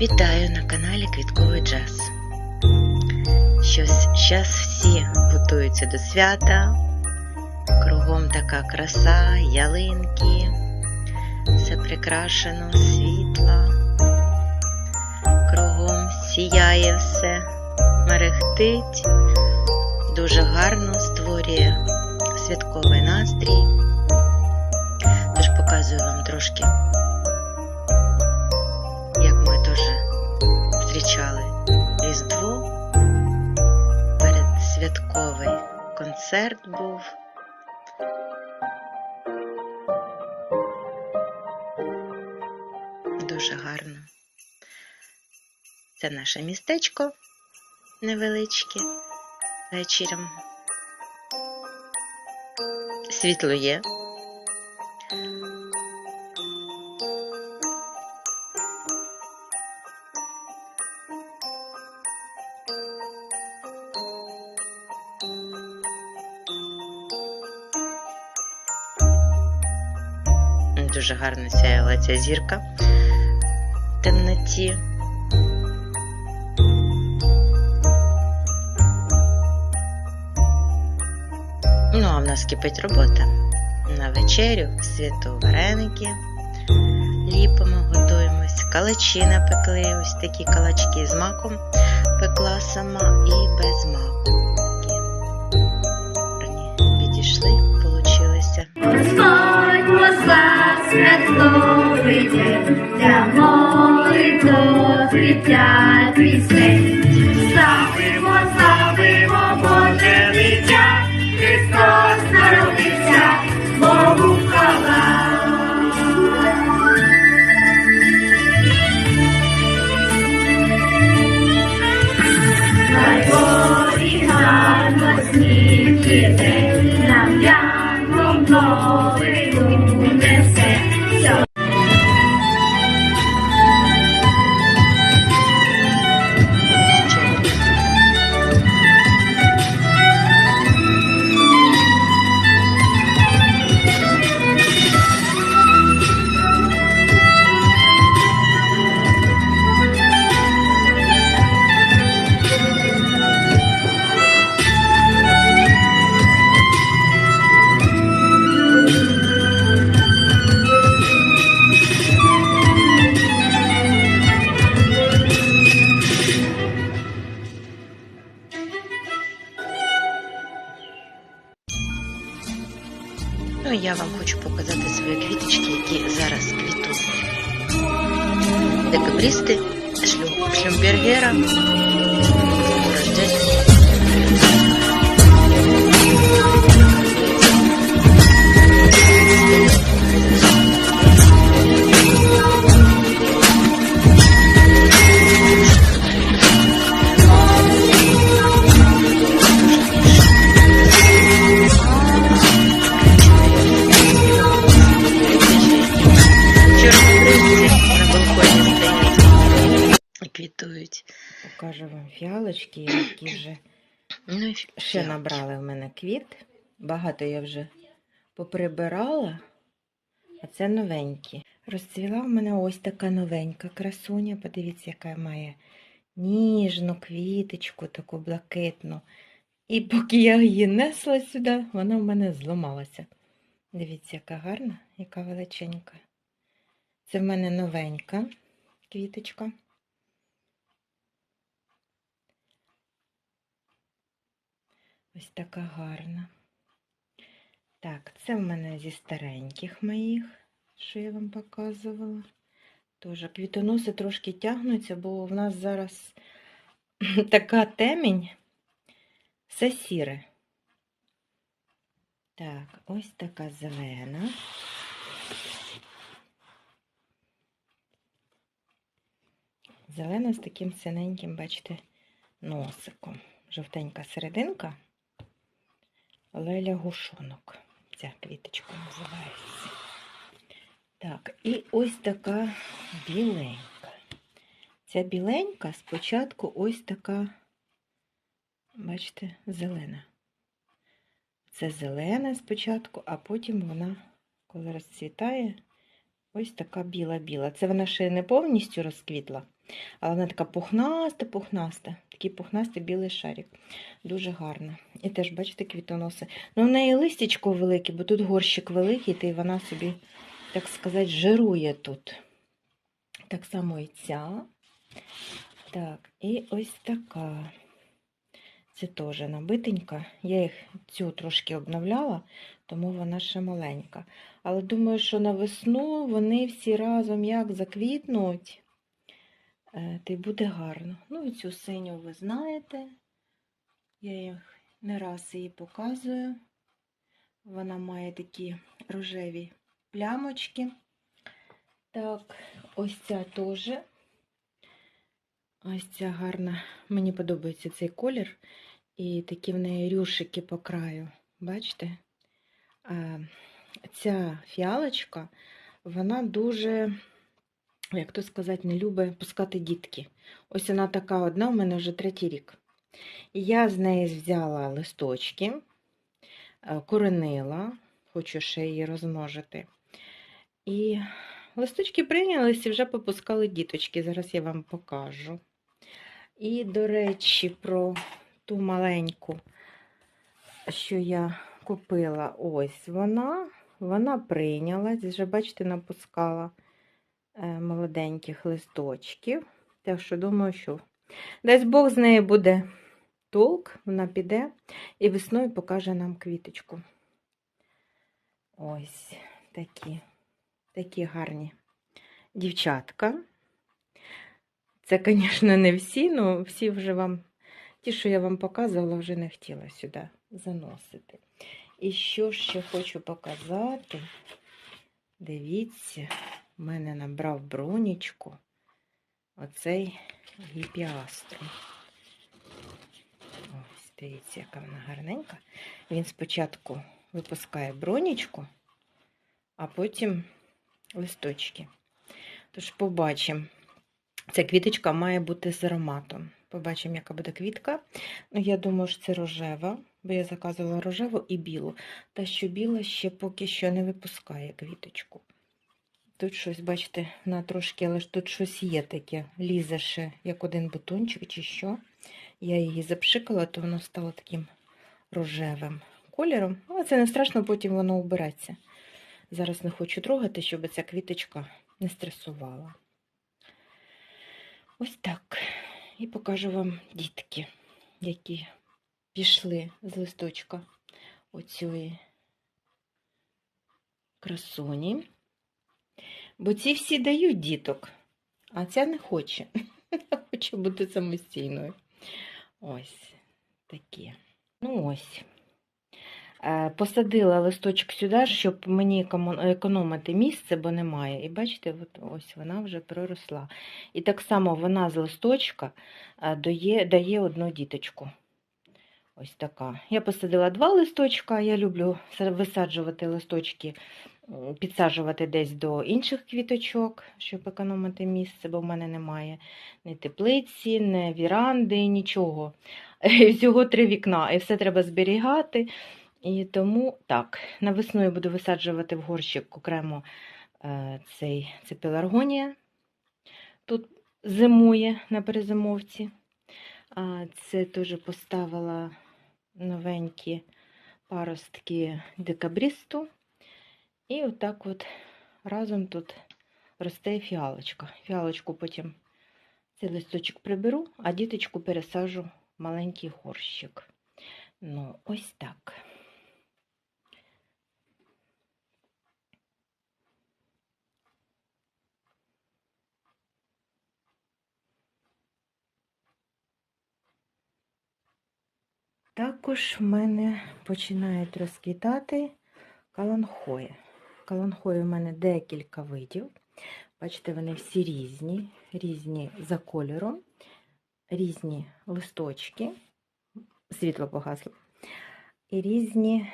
Вітаю на каналі Квітковий Джаз. Щось зараз всі готуються до свята. Кругом така краса, ялинки, все прикрашено, світла. Кругом сіяє все, мерехтить, дуже гарно створює святковий настрій. Тож показую вам трошки концерт був. Дуже гарно. Це наше містечко невеличке вечором. Світло є. Дуже гарно сяяла ця зірка в темноті. Ну, а в нас кипить робота. На вечерю святу вареники ліпимо, готуємось. Калачі напекли, ось такі калачки з маком пекла сама і без маку. Святковий день для молитов життя пісень. Ну, я вам хочу показати свої квіточки, які зараз квітують. Декабристи, шлю, шлюмбергера, рождення. Покажу вам фіалочки, які вже Ну, ще набрали в мене квіт. Багато я вже поприбирала, а це новенькі. Розцвіла в мене ось така новенька красуня. Подивіться, яка має ніжну квіточку, таку блакитну. І поки я її несла сюди, вона в мене зламалася. Дивіться, яка гарна, яка величенька. Це в мене новенька квіточка. Ось така гарна. Так, це в мене зі стареньких моїх, що я вам показувала. Тоже квітоноси трошки тягнуться, бо в нас зараз така темінь, все сіре. Так, ось така зелена. Зелена з таким синеньким, бачите, носиком. Жовтенька серединка. Леля Гушонок. Ця квіточка називається. Так, і ось така біленька. Ця біленька спочатку ось така, бачите, зелена. Це зелена спочатку, а потім вона, коли розцвітає, ось така біла-біла. Це вона ще не повністю розквітла, але вона така пухнаста, пухнаста. Такий пухнастий білий шарик. Дуже гарна. І теж, бачите, квітоноси. Ну, в неї листячко велике, бо тут горщик великий, та й вона собі, так сказати, жирує тут. Так само і ця. Так, і ось така. Це теж набитенька. Я їх цю трошки обновляла, тому вона ще маленька. Але думаю, що на весну вони всі разом як заквітнуть, е, то й буде гарно. Ну і цю синю ви знаєте. Я їх не раз її показую. Вона має такі рожеві плямочки. Так, ось ця теж. Ось ця гарна. Мені подобається цей колір. І такі в неї рюшики по краю. Бачите? А, ця фіалочка, вона дуже, як то сказати, не любить пускати дітки. Ось вона така одна, у мене вже третій рік. І я з неї взяла листочки, е, коренила, хочу ще її розмножити. І листочки прийнялись і вже попускали діточки. Зараз я вам покажу. І, до речі, про ту маленьку, що я купила, ось вона, вона прийнялась, вже, бачите, напускала е, молоденьких листочків. Так що думаю, що дасть Бог з неї буде толк, вона піде і весною покаже нам квіточку. Ось такі, такі гарні дівчатка. Це, звісно, не всі, але всі вже вам, ті, що я вам показувала, вже не хотіла сюди заносити. І що ще хочу показати, дивіться, в мене набрав бронічку оцей гіпіаструм. Ось, дивіться, яка вона гарненька. Він спочатку випускає бронічку, а потім листочки. Тож побачимо. Ця квіточка має бути з ароматом. Побачимо, яка буде квітка. Ну, я думаю, що це рожева, бо я заказувала рожеву і білу. Та що біла ще поки що не випускає квіточку. Тут щось, бачите, вона трошки, але ж тут щось є таке. Лізе ще, як один бутончик чи що. Я її запшикала, то воно стало таким рожевим кольором. Але це не страшно, потім воно убереться. Зараз не хочу трогати, щоб ця квіточка не стресувала. Ось так. І покажу вам дітки, які пішли з листочка оцієї красуні. Бо ці всі дають діток, а ця не хоче. Хоче бути самостійною. Ось такі. Ну ось. Е, Посадила листочок сюди, щоб мені економити місце, бо немає. І бачите, от ось вона вже проросла. І так само вона з листочка е, дає, дає одну діточку. Ось така. Я посадила два листочка. Я люблю висаджувати листочки, підсаджувати десь до інших квіточок, щоб економити місце, бо в мене немає ні теплиці, ні віранди, нічого. Всього три вікна, і все треба зберігати. І тому так, на весну я буду висаджувати в горщик окремо е, цей це пеларгонія. Тут зимує на перезимовці. Це теж поставила новенькі паростки декабрісту. І отак от разом тут росте фіалочка. Фіалочку потім цей листочок приберу, а діточку пересажу в маленький горщик. Ну, ось так. Також в мене починають розквітати каланхої. Каланхої у мене декілька видів. Бачите, вони всі різні, різні за кольором, різні листочки, світло погасло, і різні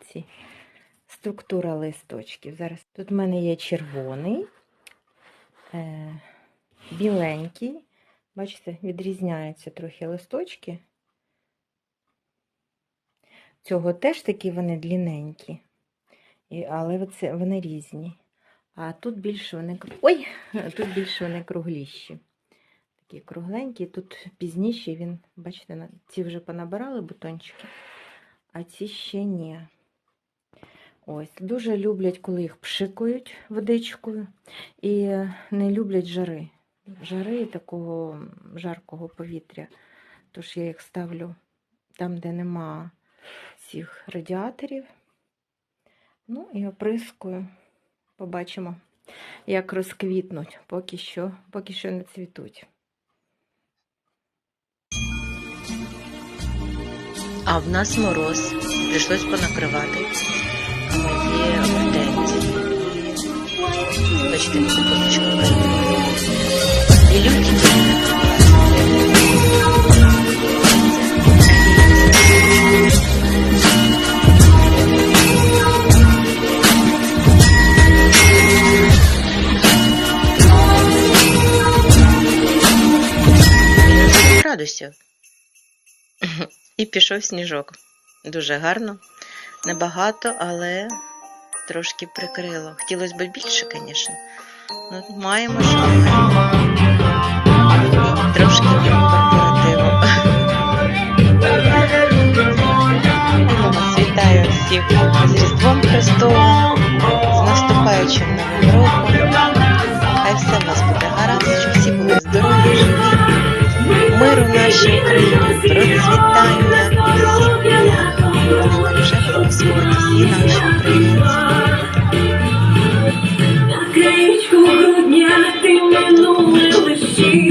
ці структура листочків. Зараз тут в мене є червоний, е, біленький. Бачите, відрізняються трохи листочки. Цього теж такі вони длінненькі. Але оце, вони різні. А тут більше вони. Ой! Тут більше вони кругліші. Такі кругленькі. Тут пізніші він, бачите, ці вже понабирали бутончики, а ці ще ні. Ось, дуже люблять, коли їх пшикають водичкою, і не люблять жари. Жари і такого жаркого повітря. Тож я їх ставлю там, де нема цих радіаторів. Ну і оприскую. Побачимо, як розквітнуть, поки що, поки що не цвітуть. А в нас мороз. Прийшлось понакривати мої гортензії. Бачите, купочка І люті градусів. І пішов сніжок. Дуже гарно. Небагато, але трошки прикрило. Хотілося б більше, звісно. Ну, маємо, що маємо. Трошки корпоративу. Вітаю всіх you.